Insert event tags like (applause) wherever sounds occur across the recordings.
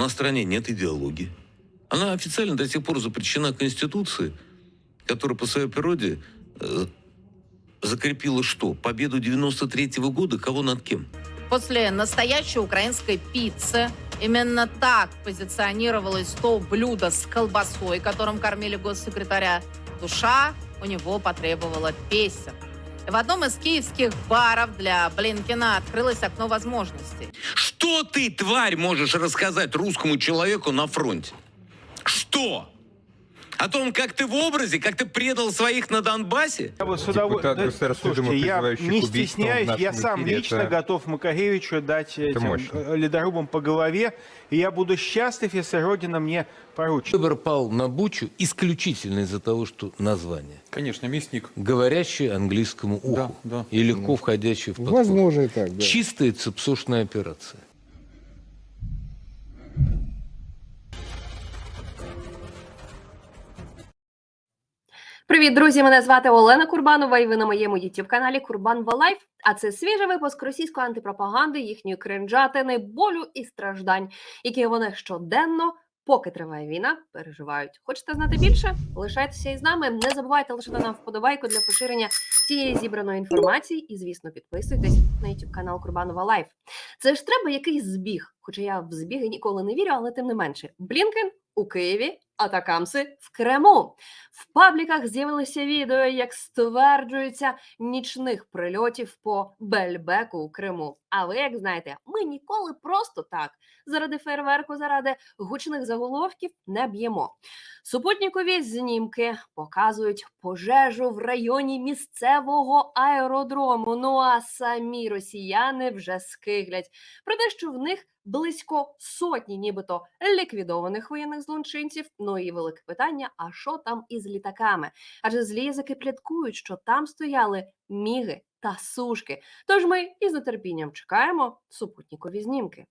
нас в стране нет идеологии. Она официально до сих пор запрещена Конституцией, которая по своей природе э, закрепила что? Победу 93 года кого над кем? После настоящей украинской пиццы именно так позиционировалось то блюдо с колбасой, которым кормили госсекретаря. Душа у него потребовала песен. В одном из киевских баров для Блинкина открылось окно возможностей. Что ты, тварь, можешь рассказать русскому человеку на фронте? Что? О том, как ты в образе, как ты предал своих на Донбассе? Я бы с Депутат удовольствием... Да, слушайте, я не стесняюсь, я сам эфире, лично это- готов Макаревичу дать этим мощно. э, ледорубам по голове, и я буду счастлив, если Родина мне поручит. Выбор пал на Бучу исключительно из-за того, что название. Конечно, мясник. Говорящий английскому уху. Да, да. И легко входящий в подкорку. Возможно и так, да. Чистая цепсошная операция. Привіт, друзі! Мене звати Олена Курбанова, і ви на моєму youtube каналі Курбанова Лайф. А це свіжий випуск російської антипропаганди, їхньої кринжатини, болю і страждань, які вони щоденно, поки триває війна, переживають. Хочете знати більше? Лишайтеся із нами. Не забувайте лишити нам вподобайку для поширення цієї зібраної інформації. І, звісно, підписуйтесь на youtube канал Курбанова Лайф. Це ж треба якийсь збіг. Хоча я в збіги ніколи не вірю, але тим не менше. Блінкен у Києві, атакамси в Криму. В пабліках з'явилися відео, як стверджується нічних прильотів по Бельбеку у Криму. А ви як знаєте, ми ніколи просто так заради фейерверку, заради гучних заголовків не б'ємо. Супутникові знімки показують пожежу в районі місцевого аеродрому. Ну а самі росіяни вже скиглять про те, що в них близько сотні, нібито ліквідованих воєнних злочинців. Ну і велике питання: а що там із літаками? Адже злі язики пліткують, що там стояли міги та сушки. Тож ми із нетерпінням чекаємо супутникові знімки.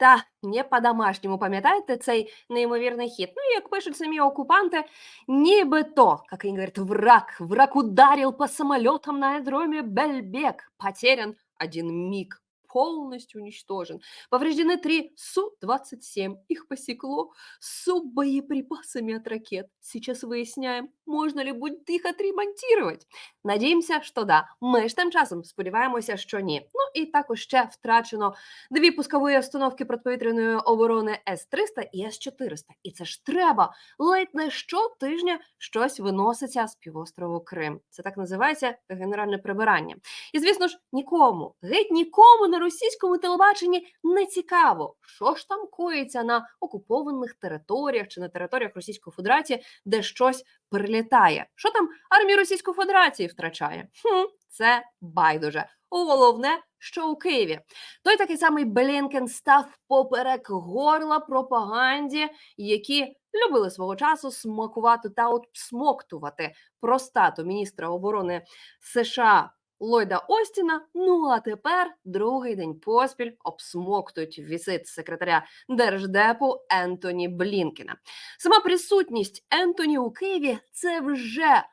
Та не по-домашньому, пам'ятаєте цей неймовірний хід? Ну, як пишуть самі окупанти, нібито, як вони говорять, враг, враг ударил по самолетам на аэродроме Бельбек, потерян один миг, Полностью уничтожен. Повреждены три Су-27, их посекло с боеприпасами от ракет. Сейчас выясняем, можно ли будет их отремонтировать. Надіємося, що да. Ми ж тим часом сподіваємося, що ні. Ну і також ще втрачено дві пускові установки протиповітряної оборони С-300 і С-400. І це ж треба. Ледь не щотижня щось виноситься з півострову Крим. Це так називається генеральне прибирання. І звісно ж, нікому, геть нікому на російському телебаченні не цікаво, що ж там коїться на окупованих територіях чи на територіях Російської Федерації, де щось прилітає. Що там армія Російської Федерації втрачає? Хм, це байдуже. Головне, що у Києві той такий самий Блінкен став поперек горла пропаганді, які любили свого часу смакувати та от смоктувати простату міністра оборони США. Ллойда Остіна, ну а тепер другий день поспіль обсмоктують візит секретаря держдепу Ентоні Блінкена. Сама присутність Ентоні у Києві це вже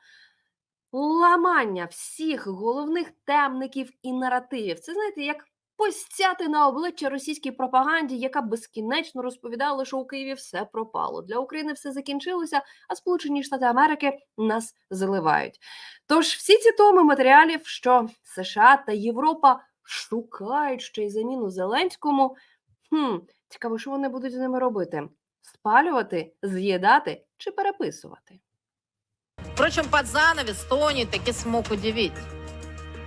ламання всіх головних темників і наративів. Це знаєте, як постяти на обличчя російській пропаганді, яка безкінечно розповідала, що у Києві все пропало. Для України все закінчилося, а Сполучені Штати Америки нас заливають. Тож всі ці томи матеріалів, що США та Європа шукають ще й заміну Зеленському. Хм, цікаво, що вони будуть з ними робити: спалювати, з'їдати чи переписувати. Впрочем, под занавес Тони таки смог удивить.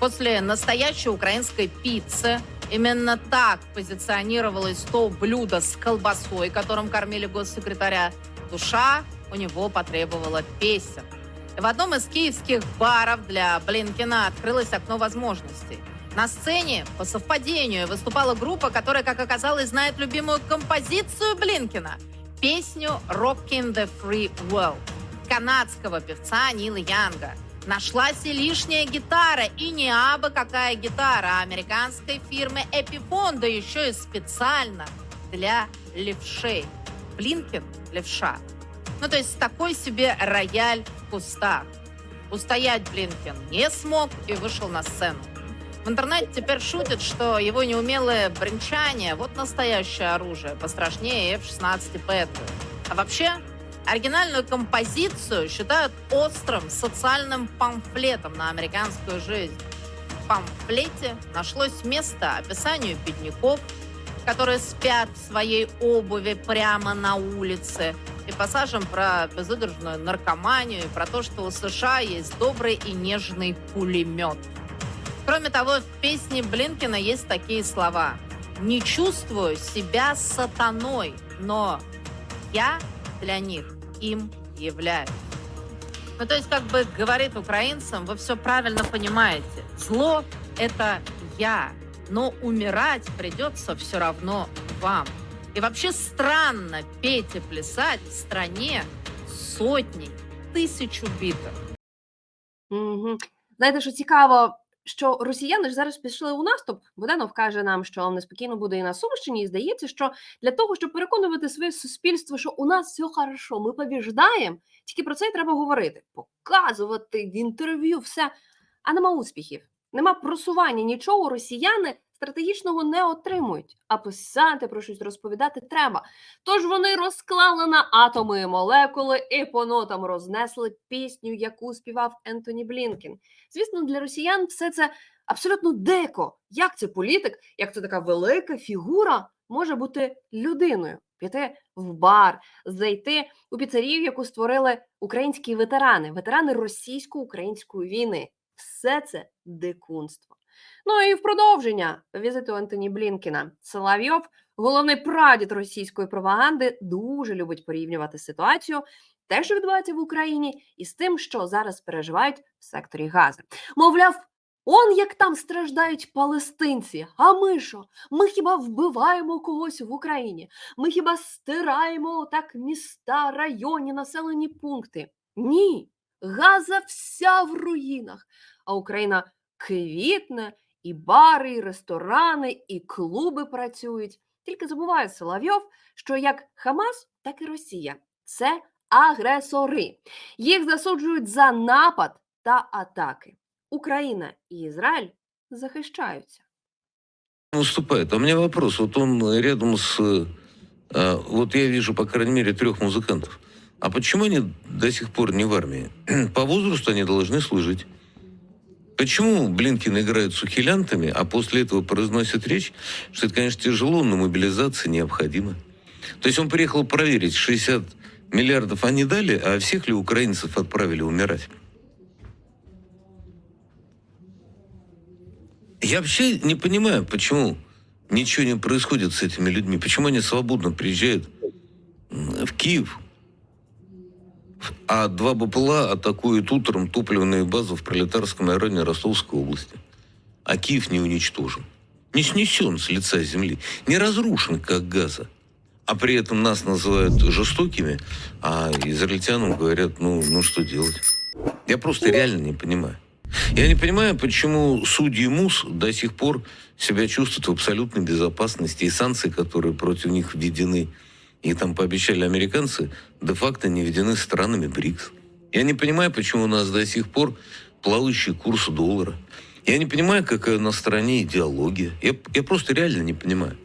После настоящей украинской пиццы именно так позиционировалось то блюдо с колбасой, которым кормили госсекретаря. Душа у него потребовала песен. В одном из киевских баров для Блинкина открылось окно возможностей. На сцене, по совпадению, выступала группа, которая, как оказалось, знает любимую композицию Блинкина – песню «Rockin' the Free World» канадского певца Нила Янга. Нашлась и лишняя гитара, и не абы какая гитара, а американской фирмы Epiphone, да еще и специально для левшей. Блинкин – левша. Ну, то есть такой себе рояль в кустах. Устоять Блинкин не смог и вышел на сцену. В интернете теперь шутят, что его неумелое бренчание – вот настоящее оружие, пострашнее F-16 Пэтры. А вообще, оригинальную композицию считают острым социальным памфлетом на американскую жизнь. В памфлете нашлось место описанию бедняков, которые спят в своей обуви прямо на улице, и пассажем про безудержную наркоманию, и про то, что у США есть добрый и нежный пулемет. Кроме того, в песне Блинкина есть такие слова. «Не чувствую себя сатаной, но я для них им являюсь». Ну, то есть, как бы говорит украинцам, вы все правильно понимаете. Зло – это я, но умирать придется все равно вам. И вообще странно петь и плясать в стране сотни, тысяч убитых. Угу. Знаєте, що цікаво, що росіяни ж зараз пішли у наступ. Буданов каже нам, що неспокійно буде і на Сумщині, і здається, що для того, щоб переконувати своє суспільство, що у нас все хорошо, ми побіждаємо, тільки про це й треба говорити, показувати в інтерв'ю, все. А нема успіхів, нема просування нічого. Росіяни стратегічного не отримують, а писати про щось розповідати треба. Тож вони розклали на атоми і молекули і по нотам рознесли пісню, яку співав Ентоні Блінкен. Звісно, для росіян все це абсолютно дико. Як це політик, як це така велика фігура може бути людиною? Піти в бар, зайти у піцерію, яку створили українські ветерани, ветерани російсько-української війни. Все це дикунство. Ну і в продовження візиту Антоні Блінкіна Соловйов, головний прадід російської пропаганди, дуже любить порівнювати ситуацію, те, що відбувається в Україні, і з тим, що зараз переживають в секторі Гази. Мовляв, он як там страждають палестинці. А ми що? Ми хіба вбиваємо когось в Україні? Ми хіба стираємо так міста, районі, населені пункти? Ні. Газа вся в руїнах, а Україна квітне, і бари, і ресторани, і клуби працюють. Тільки забуває Соловйов, що як Хамас, так і Росія це агресори. Їх засуджують за напад та атаки. Україна і Ізраїль захищаються. выступает. А у меня вопрос. Вот он рядом с... э, вот я вижу, по крайней мере, трех музыкантов. А почему они до сих пор не в армии? (clears throat) По возрасту они должны служить. Почему Блинкин играет с ухилянтами, а после этого произносит речь, что это, конечно, тяжело, но мобилизация необходима? То есть он приехал проверить, 60 миллиардов они дали, а всех ли украинцев отправили умирать? Я вообще не понимаю, почему ничего не происходит с этими людьми. Почему они свободно приезжают в Киев, а два БПЛА атакуют утром топливные базы в Пролетарском районе Ростовской области. А Киев не уничтожен. Не снесен с лица земли. Не разрушен, как Газа. А при этом нас называют жестокими, а израильтянам говорят, ну, ну что делать? Я просто реально не понимаю. Я не понимаю, почему судьи МУС до сих пор себя чувствуют в абсолютной безопасности, и санкции, которые против них введены, и там пообещали американцы, де-факто не введены странами БРИКС. Я не понимаю, почему у нас до сих пор плавающий курс доллара. Я не понимаю, какая на стороне идеология. Я, я просто реально не понимаю.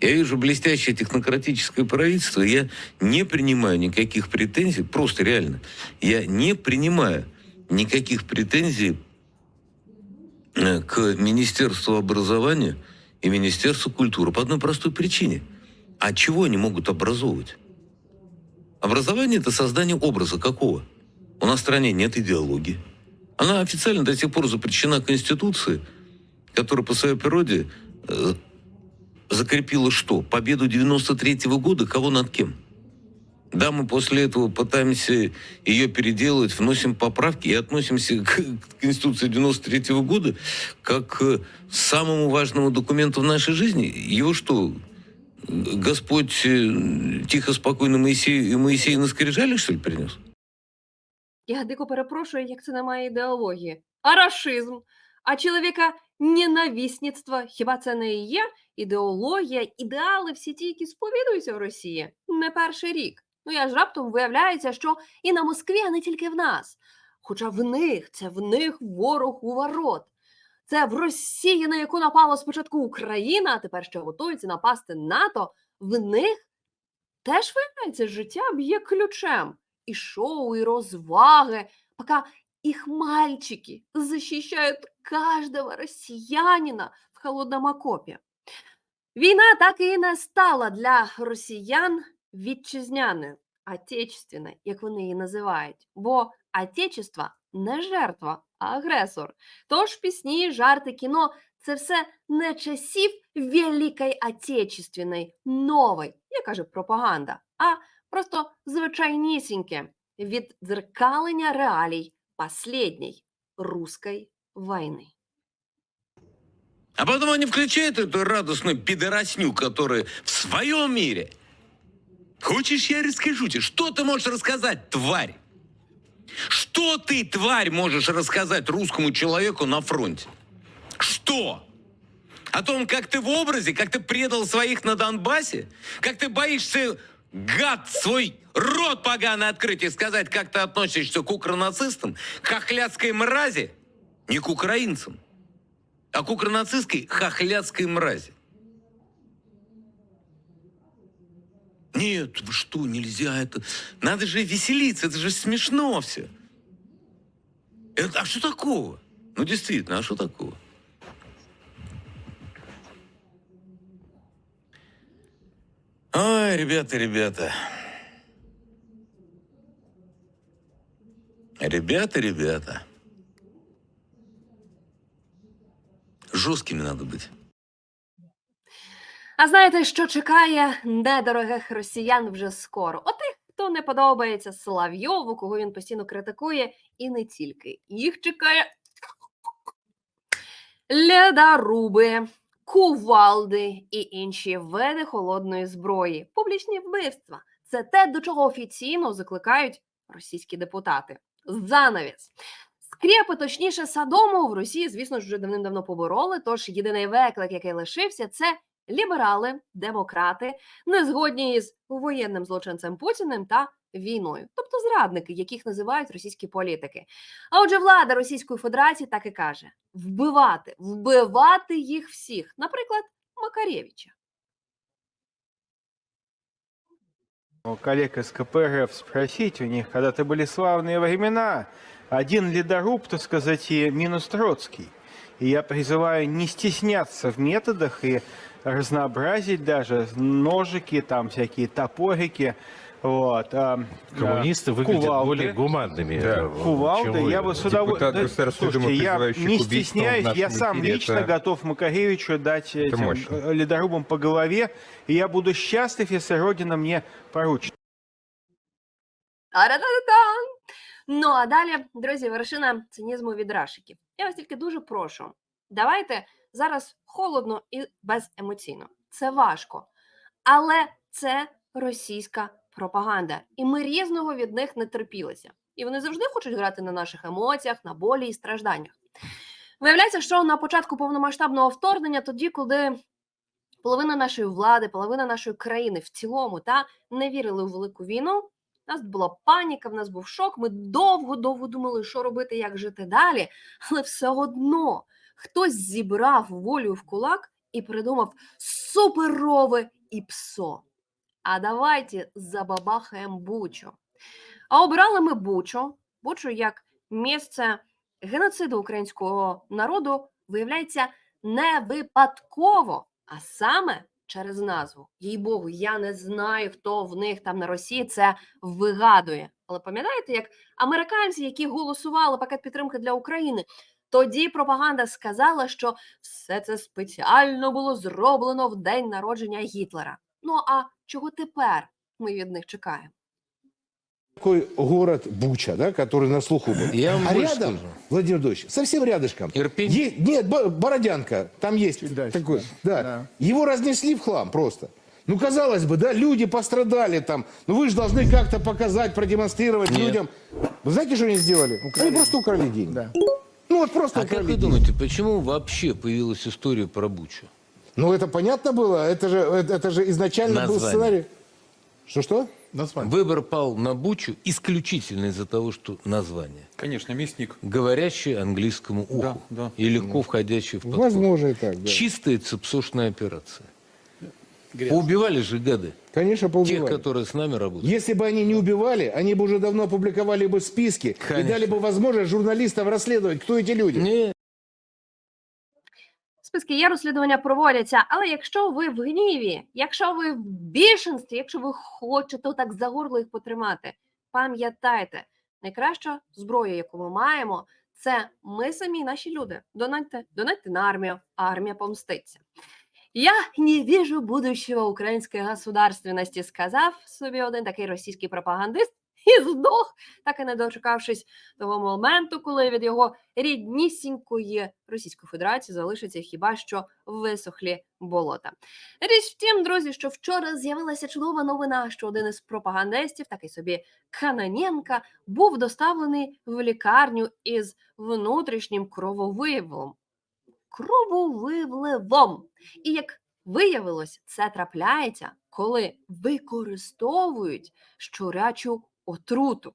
Я вижу блестящее технократическое правительство, я не принимаю никаких претензий, просто реально, я не принимаю никаких претензий э, к Министерству образования и Министерству культуры по одной простой причине. А чего они могут образовывать? Образование – это создание образа какого? У нас в стране нет идеологии. Она официально до сих пор запрещена Конституцией, которая по своей природе э, закрепила что? Победу 93 года кого над кем? Да, мы после этого пытаемся ее переделать, вносим поправки и относимся к, Конституции 93 года как к самому важному документу в нашей жизни. Его что, Господь э, тихо, спокойно Моисею и Моисей на скрижали, что ли, принес? Я дико перепрошую, як це немає ідеології. А рашизм, а чоловіка ненависництво, хіба це не і є ідеологія, ідеали всі ті, які сповідуються в Росії не перший рік. Ну я ж раптом виявляється, що і на Москві, а не тільки в нас. Хоча в них це в них ворог у ворот. Це в Росії, на яку напала спочатку Україна, а тепер ще готується напасти НАТО. В них теж виявляється життя б'є ключем. И шоу, и розваги, пока их мальчики защищают каждого россиянина в холодном окопе. Війна так і не стала для росіян вітчизняною, отечественною, як вони її називають, бо отечество не жертва, а агресор. Тож пісні, жарти, кіно це все не часів Великої Отечественної, нової, як каже пропаганда, а просто звичайнісіньке віддзеркалення реалій последней русской войны. А потом они включают эту радостную пидорасню, которая в своем мире. Хочешь, я расскажу тебе, что ты можешь рассказать, тварь? Что ты, тварь, можешь рассказать русскому человеку на фронте? Что? О том, как ты в образе, как ты предал своих на Донбассе? Как ты боишься, гад, свой рот поганый открыть и сказать, как ты относишься к укронацистам, к хохлядской мрази? Не к украинцам, а к укронацистской хохлядской мрази. Нет, вы что, нельзя это... Надо же веселиться, это же смешно все. Это- а что такого? Ну, действительно, а что такого? Ой, ребята, ребята. Ребята, ребята. Жесткими надо быть. А знаєте, що чекає недорогих росіян вже скоро? Отих, хто не подобається Соловйову, кого він постійно критикує, і не тільки. Їх чекає ледаруби, кувалди і інші види холодної зброї, публічні вбивства. Це те, до чого офіційно закликають російські депутати. Занавіс. Скрепи, точніше, Садому в Росії, звісно ж, вже давним-давно побороли. Тож єдиний виклик, який лишився, це ліберали, демократи, не згодні із воєнним злочинцем Путіним та війною, тобто зрадники, яких називають російські політики. А отже, влада Російської Федерації так і каже: вбивати, вбивати їх всіх, наприклад, Макаревича. у коллег из КПРФ спросить у них, когда-то были славные времена. Один ледоруб, так сказать, и минус Троцкий. И я призываю не стесняться в методах и разнообразить даже ножики, там всякие топорики. Вот. а, Коммунисты а, выглядят кувалды. более гуманными. Да. э, Кувалды, чем вы. я бы с Депутат удовольствием... Государственной Думы, Слушайте, я призывающий не к убийствам в стесняюсь, я нашем сам эфире, лично это- готов Макаревичу дать этим мощно. э, ледорубам по голове, и я буду счастлив, если Родина мне поручит. Та-ра-та-та-тан! Ну а далі, друзі, вершина цинізму від рашиків. Я вас тільки дуже прошу. Давайте зараз холодно і беземоційно. Це важко. Але це російська пропаганда. І ми різного від них не терпілися. І вони завжди хочуть грати на наших емоціях, на болі і стражданнях. Виявляється, що на початку повномасштабного вторгнення, тоді, коли половина нашої влади, половина нашої країни в цілому та не вірили у велику війну, у нас була паніка, в нас був шок. Ми довго-довго думали, що робити, як жити далі. Але все одно хтось зібрав волю в кулак і придумав суперове і псо. А давайте забабахаємо Бучу. А обирали ми Бучу, Бучу як місце геноциду українського народу, виявляється, не випадково, а саме через назву. Їй Богу, я не знаю, хто в них там на Росії це вигадує. Але пам'ятаєте, як американці, які голосували пакет підтримки для України, тоді пропаганда сказала, що все це спеціально було зроблено в день народження Гітлера. Ну а чого тепер ми від них чекаємо? такой город Буча, да, который на слуху был. Я вам а больше рядом, скажу. Владимир Владимирович, совсем рядышком. Ирпень? Е- нет, Бо- Бородянка, там есть Чуть дальше, такой. да. Да. Да. Его разнесли в хлам просто. Ну, казалось бы, да, люди пострадали там. Ну, вы же должны как-то показать, продемонстрировать Нет. людям. Вы знаете, что они сделали? Они просто украли деньги. Да. Вот просто А как вы думаете, почему вообще появилась история про Бучу? Ну, это понятно было. Это же, это, это же изначально был Название. сценарий. Что-что? Выбор пал на Бучу исключительно из-за того, что название, Конечно, мясник. говорящее английскому уху Да, да. и легко входящее в подход. Возможно и так, да. Чистая цепсошная операция. Поубивали же гады. Конечно, Тех, поубивали. которые с нами работают. Если бы они не убивали, они бы уже давно опубликовали бы списки и Конечно. дали бы возможность журналистам расследовать, кто эти люди. Не, Списки є, розслідування проводяться, але якщо ви в гніві, якщо ви в більшості, якщо ви хочете так за горло їх потримати, пам'ятайте, найкраща зброя, яку ми маємо, це ми самі, наші люди. Донатьте, донатьте на армію, а армія помститься. Я не вижу будущего української государственності, сказав собі один такий російський пропагандист і здох, так і не дочекавшись того моменту, коли від його ріднісінької Російської Федерації залишиться хіба що висохлі болота. Річ в тім, друзі, що вчора з'явилася чудова новина, що один із пропагандистів, такий собі Каноненка, був доставлений в лікарню із внутрішнім крововиявом Крововивливом. І як виявилось, це трапляється, коли використовують щурячу отруту.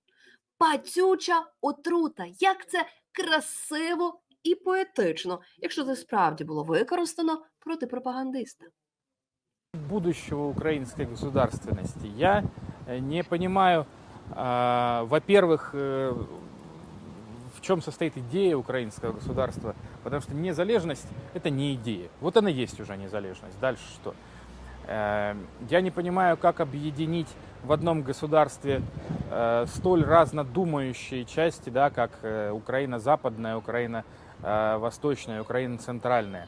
Пацюча отрута. Як це красиво і поетично, якщо це справді було використано проти пропагандиста. будущего украинской государственности. Я э, не понимаю, а, во-первых, э, в чем состоит идея украинского государства, потому что незалежность – это не идея. Вот она есть уже незалежность. Дальше что? Э, Я не понимаю, как объединить в одном государстве э, столь разнодумающие части, да, как э, Украина западная, Украина восточная, Украина центральная.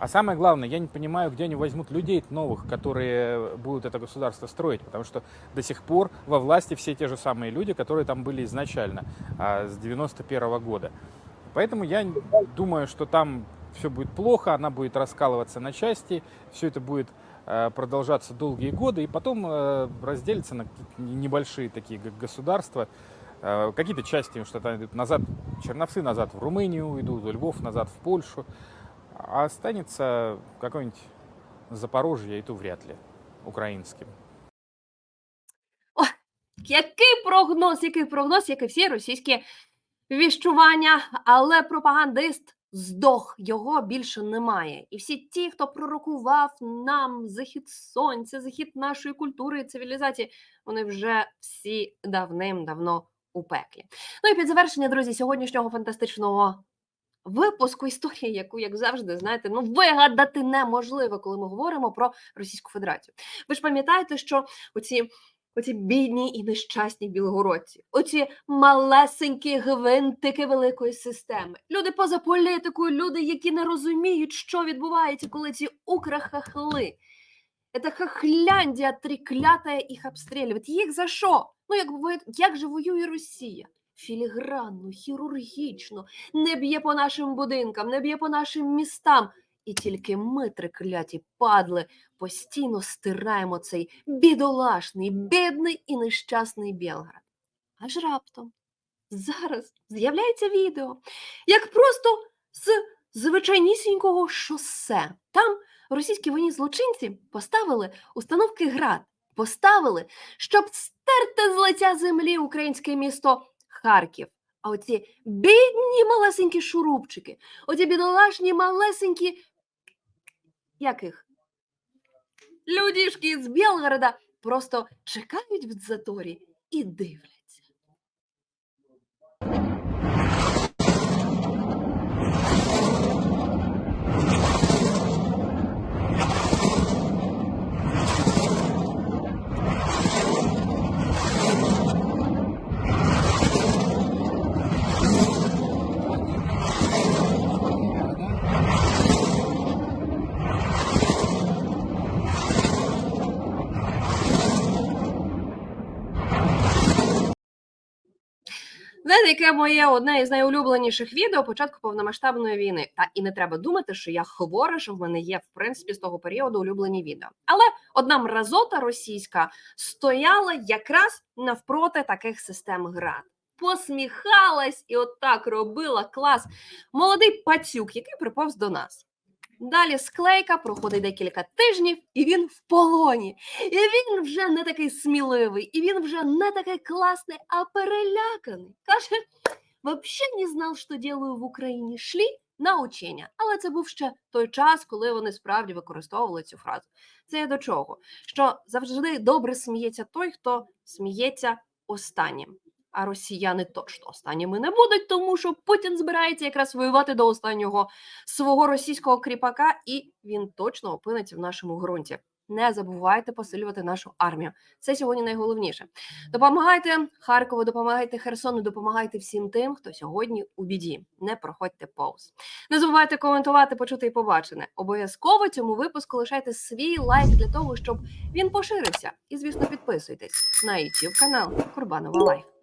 А самое главное, я не понимаю, где они возьмут людей новых, которые будут это государство строить, потому что до сих пор во власти все те же самые люди, которые там были изначально, а, с 91 года. Поэтому я думаю, что там все будет плохо, она будет раскалываться на части, все это будет э, продолжаться долгие годы, и потом э, разделится на небольшие такие государства. Э, Какие-то части что-то назад, Черновцы назад в Румынию уйдут, Львов назад в Польшу. А останется какой-нибудь Запорожье, и то вряд ли, украинским. Який прогноз, який прогноз, як і всі російські віщування, але пропагандист здох, його більше немає. І всі ті, хто пророкував нам захід сонця, захід нашої культури і цивілізації, вони вже всі давним-давно у пеклі. Ну і під завершення, друзі, сьогоднішнього фантастичного випуску історії, яку, як завжди, знаєте, ну вигадати неможливо, коли ми говоримо про Російську Федерацію. Ви ж пам'ятаєте, що оці Оці бідні і нещасні білогородці, оці малесенькі гвинтики великої системи, люди поза політикою, люди, які не розуміють, що відбувається, коли ці украхахли. Це хахляндія триклятая їх обстрілювати. Їх за що? Ну, як, як же воює Росія? Філігранно, хірургічно, не б'є по нашим будинкам, не б'є по нашим містам. І тільки ми, трикляті падли, постійно стираємо цей бідолашний, бідний і нещасний Білград. Аж раптом зараз з'являється відео, як просто з звичайнісінького шосе. Там російські воєнні злочинці поставили установки град, поставили, щоб стерти з лиця землі українське місто Харків. А оці бідні малесенькі шурупчики, оці бідолашні малесенькі, як їх? Людішки з Білгорода просто чекають в заторі і дивляться. Яке моє одне із найулюбленіших відео початку повномасштабної війни. Та і не треба думати, що я хвора, що в мене є в принципі з того періоду улюблені відео. Але одна мразота російська стояла якраз навпроти таких систем град. Посміхалась і отак робила клас. Молодий пацюк, який приповз до нас. Далі склейка проходить декілька тижнів, і він в полоні. І він вже не такий сміливий, і він вже не такий класний, а переляканий. Каже: вообще не знав, що делаю в Україні. Шлі на учення. Але це був ще той час, коли вони справді використовували цю фразу. Це я до чого? Що завжди добре сміється той, хто сміється останнім. А росіяни точно останніми не будуть, тому що Путін збирається якраз воювати до останнього свого російського кріпака, і він точно опиниться в нашому ґрунті. Не забувайте посилювати нашу армію. Це сьогодні найголовніше. Допомагайте Харкову, допомагайте Херсону, допомагайте всім тим, хто сьогодні у біді. Не проходьте повз. Не забувайте коментувати, почути і побачене. Обов'язково цьому випуску лишайте свій лайк для того, щоб він поширився. І, звісно, підписуйтесь на YouTube канал Курбанова Лайф.